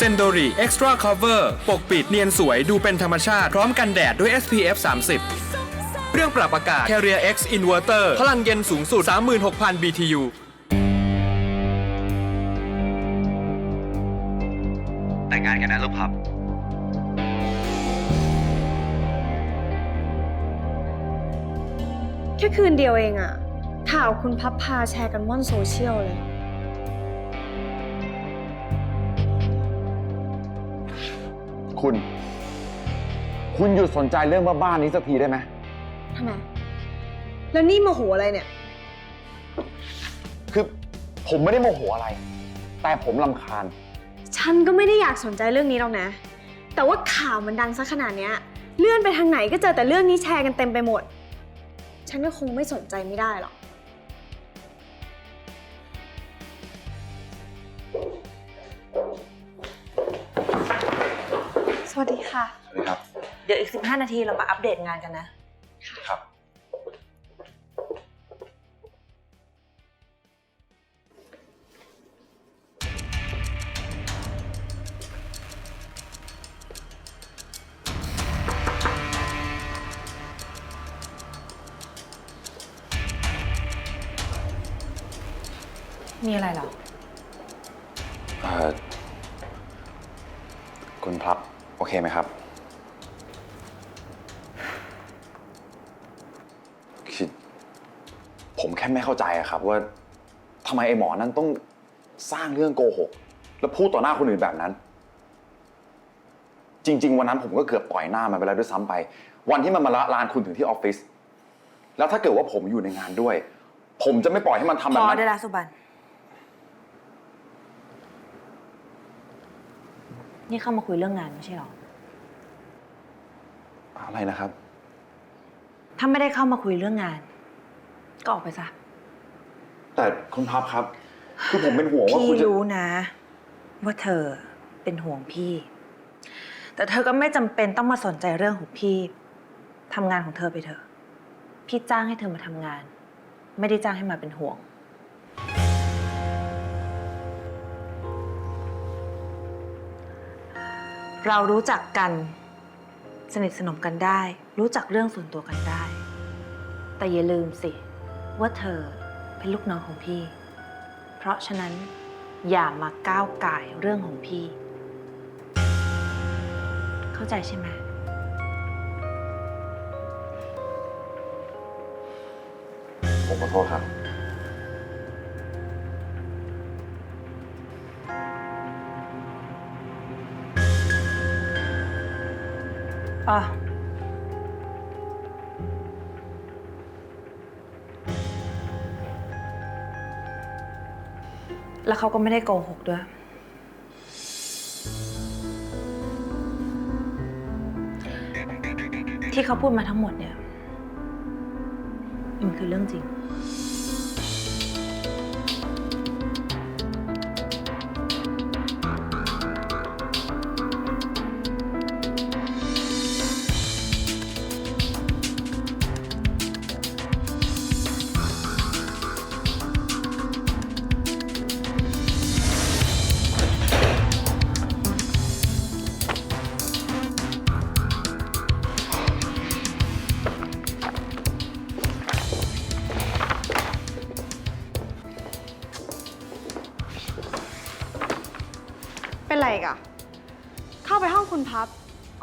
เซนโดรี Extra Cover ปกปิดเนียนสวยดูเป็นธรรมชาติ พร้อมกันแดดด้วย SPF 30 เครื่องปรับอากาศ Carrier X Inverter พลังเย็นสูงสุด 36,000 BTU แต่งงานกันนะลูกพับแค่คืนเดียวเองอะข่าวคุณพับพาแชร์กันว่อนโซเชียลเลย คุณ คุณหยุดสนใจเรื่องบ้าๆนี้สักทีได้ไหมทำไม แล้วนี่โมโหอะไรเนี่ย คือผมไม่ได้โมโหอะไร แต่ผมลำคาญ ฉันก็ไม่ได้อยากสนใจเรื่องนี้หรอกนะ แต่ว่าข่าวมันดังซะขนาดเนี้ย เลื่อนไปทางไหนก็เจอแต่เรื่องนี้แชร์กันเต็มไปหมด ฉันก็คงไม่สนใจไม่ได้หรอก วัสดีค่ะ สวัสดีครับ เดี๋ยวอีก 15 นาทีเรามาอัปเดตงานกันนะ ครับ มีอะไรเหรอ เอ่อ คุณพลับ โอเคไหมครับคือผมแค่ไม่เข้าใจอะครับว่าทำไมไอ้หมอนั้นต้องสร้างเรื่องโกหก แล้วพูดต่อหน้าคนอื่นแบบนั้น จริง ๆ วันนั้นผมก็เกือบต่อยหน้ามันไปแล้วด้วยซ้ำไป วันที่มันมาละลานคุณถึงที่ออฟฟิศแล้วถ้าเกิดว่าผมอยู่ในงานด้วย ผมจะไม่ปล่อยให้มันทำแบพบอนั้น ได้แล้วสุบัน นี่เข้ามาคุยเรื่องงานไม่ใช่หรอ อะไรนะครับ ถ้าไม่ได้เข้ามาคุยเรื่องงาน ก็ออกไปซะ แต่คุณพับครับ คือผมเป็นห่วงว่าพี่คุณจะรู้นะ ว่าเธอเป็นห่วงพี่ แต่เธอก็ไม่จำเป็นต้องมาสนใจเรื่องของพี่ทำงานของเธอไปเถอะ พี่จ้างให้เธอมาทำงาน ไม่ได้จ้างให้มาเป็นห่วง เรารู้จักกัน สนิทสนมกันได้ รู้จักเรื่องส่วนตัวกันได้ แต่อย่าลืมสิ ว่าเธอเป็นลูกน้องของพี่ เพราะฉะนั้นอย่ามาก้าวก่ายเรื่องของพี่ เข้าใจใช่ไหม ผมขอโทษครับ อะ แล้วเขาก็ไม่ได้โกหกด้วย ที่เขาพูดมาทั้งหมดเนี่ย มันคือเรื่องจริง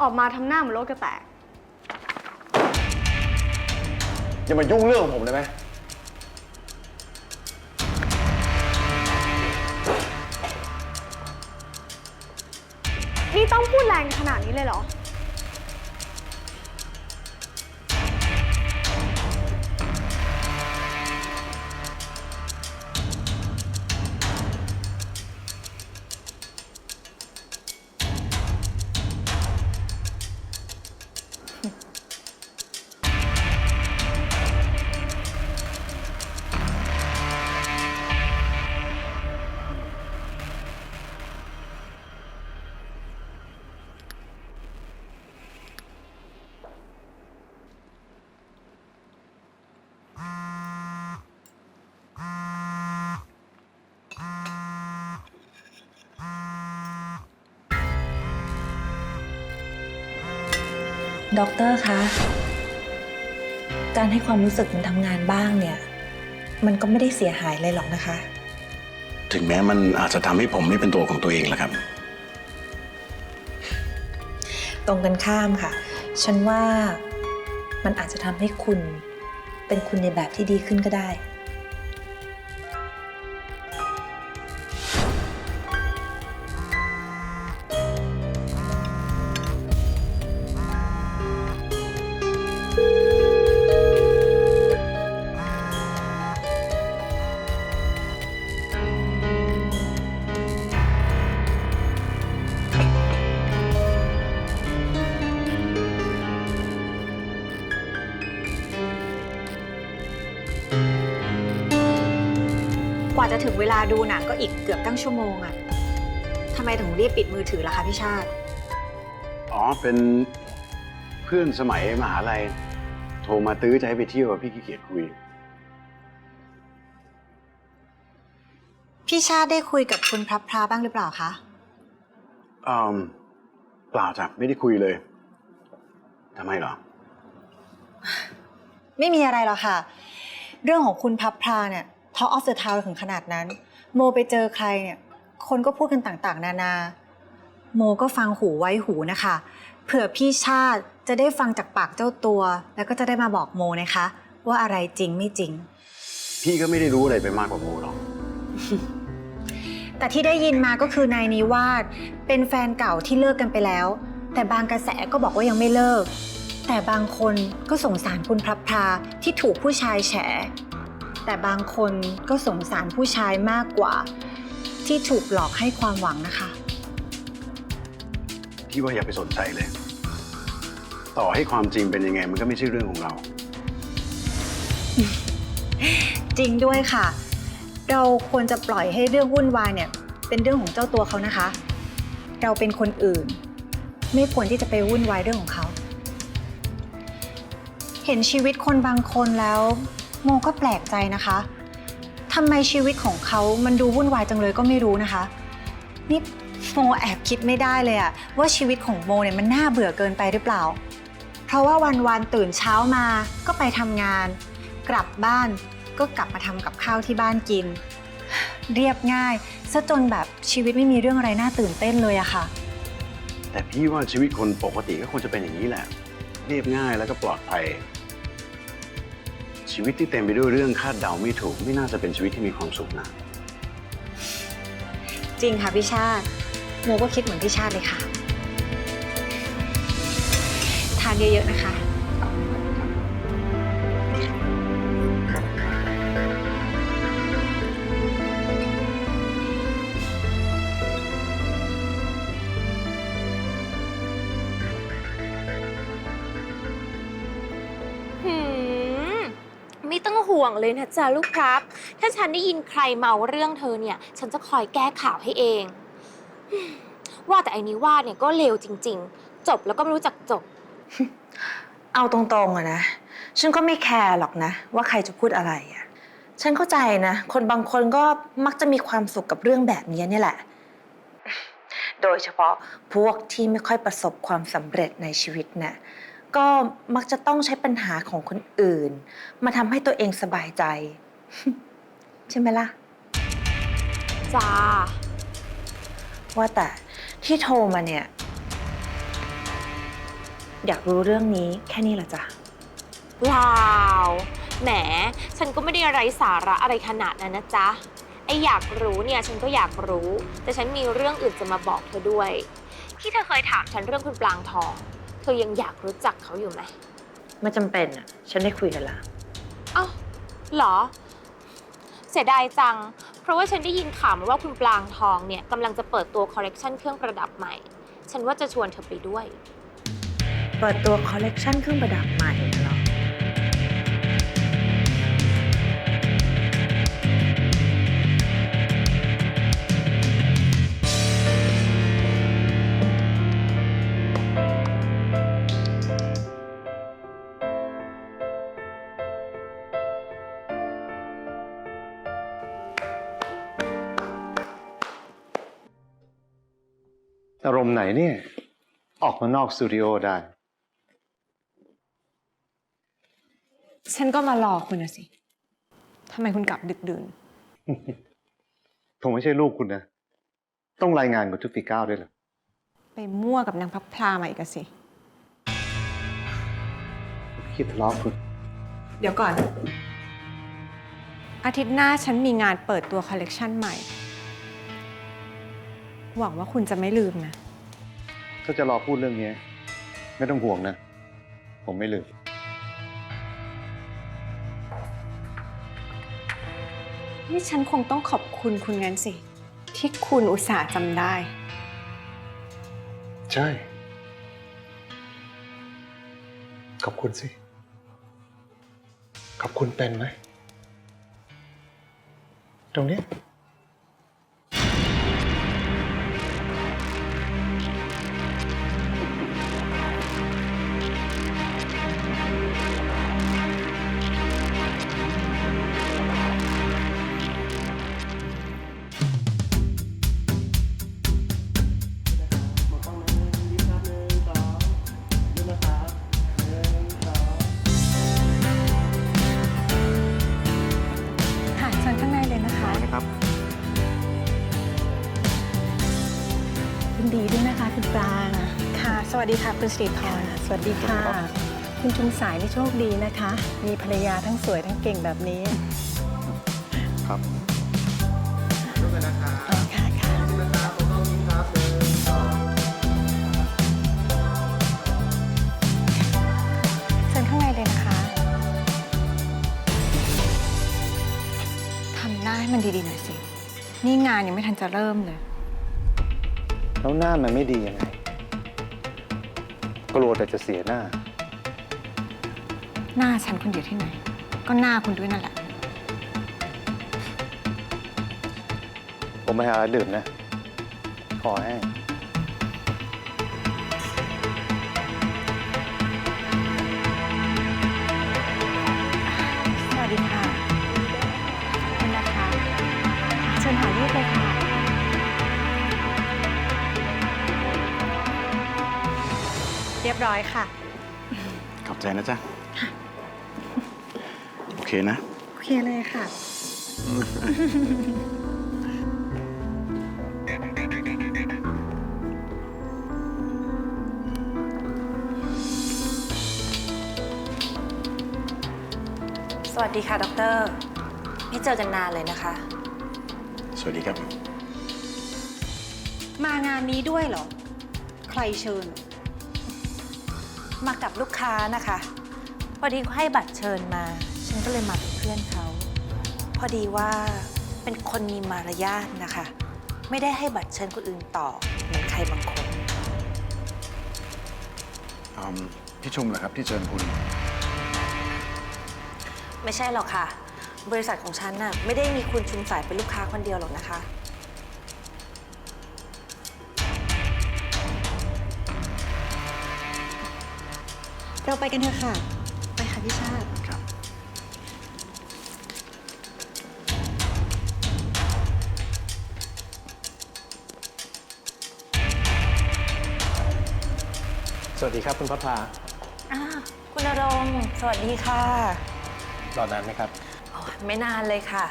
ออกมาทำหน้าเหมือนโลกจะแตก อย่ามายุ่งเรื่องของผมได้ไหม นี่ต้องพูดแรงขนาดนี้เลยเหรอ ด็อกเตอร์คะ การให้ความรู้สึกมันทำงานบ้างเนี่ย มันก็ไม่ได้เสียหายเลยหรอกนะคะ ถึงแม้มันอาจจะทำให้ผมไม่เป็นตัวของตัวเองแหละครับ ตรงกันข้ามค่ะ ฉันว่ามันอาจจะทำให้คุณเป็นคุณในแบบที่ดีขึ้นก็ได้ จะถึงเวลาดูหนังก็อีกเกือบตั้งชั่วโมงอะทำไมถึงรีบปิดมือถือล่ะคะพี่ชาติ อ๋อ เป็นเพื่อนสมัยมหาลัย โทรมาตื้อจะให้ไปเที่ยวพี่ขี้เกียจคุย พี่ชาติได้คุยกับคุณพระพราบ้างหรือเปล่าคะ อืมเปล่าจ้ะไม่ได้คุยเลย ทำไมเหรอ ไม่มีอะไรหรอกค่ะ เรื่องของคุณพับพราเนี่ย Talk of the Town ถึงขนาดนั้น โมไปเจอใครเนี่ย คนก็พูดกันต่างๆ นานา โมก็ฟังหูไว้หูนะคะ เผื่อพี่ชาติจะได้ฟังจากปากเจ้าตัว แล้วก็จะได้มาบอกโมนะคะ ว่าอะไรจริงไม่จริง พี่ก็ไม่ได้รู้อะไรไปมากกว่าโมหรอก แต่ที่ได้ยินมาก็คือนายนิวาสเป็นแฟนเก่าที่เลิกกันไปแล้ว แต่บางกระแสก็บอกว่ายังไม่เลิก แต่บางคนก็สงสารคุณพระพราที่ถูกผู้ชายแฉ แต่บางคนก็สงสารผู้ชายมากกว่า ที่ถูกหลอกให้ความหวังนะคะ พี่ว่าอย่าไปสนใจเลย ต่อให้ความจริงเป็นยังไง มันก็ไม่ใช่เรื่องของเรา จริงด้วยค่ะ เราควรจะปล่อยให้เรื่องวุ่นวายเนี่ย เป็นเรื่องของเจ้าตัวเขานะคะ เราเป็นคนอื่น ไม่ควรที่จะไปวุ่นวายเรื่องของเขา เห็นชีวิตคนบางคนแล้ว โมก็แปลกใจนะคะทำไมชีวิตของเขามันดูวุ่นวายจังเลยก็ไม่รู้นะคะ นี่โมแอบคิดไม่ได้เลยอะว่าชีวิตของโมเนี่ยมันน่าเบื่อเกินไปหรือเปล่า เพราะว่าวันๆตื่นเช้ามาก็ไปทำงาน กลับบ้านก็กลับมาทำกับข้าวที่บ้านกิน เรียบง่ายซะจนแบบชีวิตไม่มีเรื่องอะไรน่าตื่นเต้นเลยอะค่ะ แต่พี่ว่าชีวิตคนปกติก็ควรจะเป็นอย่างนี้แหละ เรียบง่ายแล้วก็ปลอดภัย ชีวิตที่เต็มไปด้วยเรื่องคาดเดาไม่ถูก ไม่น่าจะเป็นชีวิตที่มีความสุขนะจริงค่ะพี่ชาติโมก็คิดเหมือนพี่ชาติเลยค่ะ ทานเยอะๆนะคะ ห่วงเลยนะจ๊ะลูกครับ ถ้าฉันได้ยินใครเมาเรื่องเธอเนี่ย ฉันจะคอยแก้ข่าวให้เอง ว่าแต่ไอ้นิวาสเนี่ยก็เลวจริง ๆ จบแล้วก็ไม่รู้จักจบ เอาตรงๆอะนะ ฉันก็ไม่แคร์หรอกนะ ว่าใครจะพูดอะไรอะฉันเข้าใจนะ คนบางคนก็มักจะมีความสุขกับเรื่องแบบนี้เนี่ยแหละ โดยเฉพาะพวกที่ไม่ค่อยประสบความสำเร็จในชีวิตน่ะ ก็มักจะต้องใช้ปัญหาของคนอื่น มาทำให้ตัวเองสบายใจ ใช่ไหมล่ะ จ้า ว่าแต่ที่โทรมาเนี่ย อยากรู้เรื่องนี้แค่นี้เหรอจ๊ะเปล่าแหม ฉันก็ไม่ได้ไร้สาระอะไรขนาดนั้นนะจ๊ะ ไออยากรู้เนี่ยฉันก็อยากรู้ แต่ฉันมีเรื่องอื่นจะมาบอกเธอด้วย ที่เธอเคยถามฉันเรื่องคุณปลางทอง เธอยังอยากรู้จักเขาอยู่ไหมไม่จำเป็นอะ ฉันได้คุยกันละเอ้าเหรอ เสียดายจัง เพราะว่าฉันได้ยินข่าวมาว่าคุณปลางทองเนี่ยกำลังจะเปิดตัวคอลเลกชันเครื่องประดับใหม่ ฉันว่าจะชวนเธอไปด้วย เปิดตัวคอลเลกชันเครื่องประดับใหม่เหรอ ไหนเนี่ย ออกมานอกสตูดิโอได้ ฉันก็มารอคุณนะสิทำไมคุณกลับดึกดื่น ผมไม่ใช่ลูกคุณนะ ต้องรายงานกับทุกปีเก้าด้วยเหรอ ไปมั่วกับนางพับพลามาอีกอะสิ คิดทะเลาะคุณ เดี๋ยวก่อน อาทิตย์หน้าฉันมีงานเปิดตัวคอลเลกชันใหม่ หวังว่าคุณจะไม่ลืมนะ ถ้าจะรอพูดเรื่องนี้ ไม่ต้องห่วงนะ ผมไม่ลืมนี่ฉันคงต้องขอบคุณคุณงั้นสิ ที่คุณอุตส่าห์จำได้ ใช่ ขอบคุณสิ ขอบคุณเป็นไหม ตรงนี้ ค่ะคุณสิริพรสวัสดีค่ะ คุณชุมสายนี่โชคดีนะคะ มีภรรยาทั้งสวยทั้งเก่งแบบนี้ ครับอ๋อค่ะค่ะเชิญข้างในเลยนะคะทำหน้าให้มันดีๆหน่อยสิ นี่งานยังไม่ทันจะเริ่มเลย แล้วหน้ามันไม่ดียังไง กลัวแต่จะเสียหน้า หน้าฉันคนเดียวที่ไหน ก็หน้าคุณด้วยนั่นแหละ ผมไปหาอะไรดื่มนะ ขอแห้ง ยบร้อยค่ะ ขอบใจนะจ๊ะ โอเคนะ โอเคเลยค่ะ สวัสดีค่ะ ดร ไม่เจอกันนานเลยนะคะ สวัสดีครับ มางานนี้ด้วยเหรอ ใครเชิญ มากับลูกค้านะคะ พอดีเขาให้บัตรเชิญมา ฉันก็เลยมาเป็นเพื่อนเขา พอดีว่าเป็นคนมีมารยาทนะคะ ไม่ได้ให้บัตรเชิญคนอื่นต่อเหมือนใครบางคน อืมพี่ชมเหรอครับที่เชิญคุณ ไม่ใช่หรอกค่ะ บริษัทของฉันน่ะไม่ได้มีคุณชุมสายเป็นลูกค้าคนเดียวหรอกนะคะ เราไปกันเถอะค่ะ ไปค่ะพี่ชาติ ครับ สวัสดีครับคุณพัพาอ้าวคุณนรงค์สวัสดีค่ะรอนานไหมครับ โอ้ยไม่นานเลยค่ะ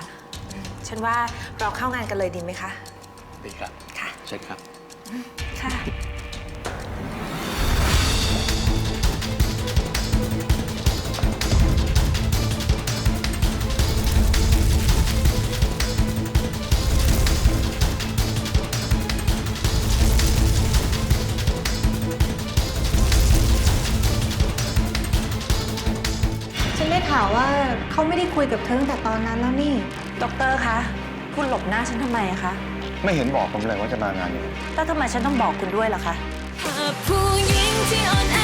ฉันว่าเราเข้างานกันเลยดีไหมคะ ดีครับ ค่ะ เชิญครับ ค่ะ ยกับเธอตั้งแต่ตอนนั้นแล้วนี่ด็อกเตอร์คะคุณหลบหน้าฉันทำไมอะคะไม่เห็นบอกผมเลยว่าจะมางานนี้ แล้วทำไมฉันต้องบอกคุณด้วยล่ะคะ ผู้หญิงที่อ่อนแอ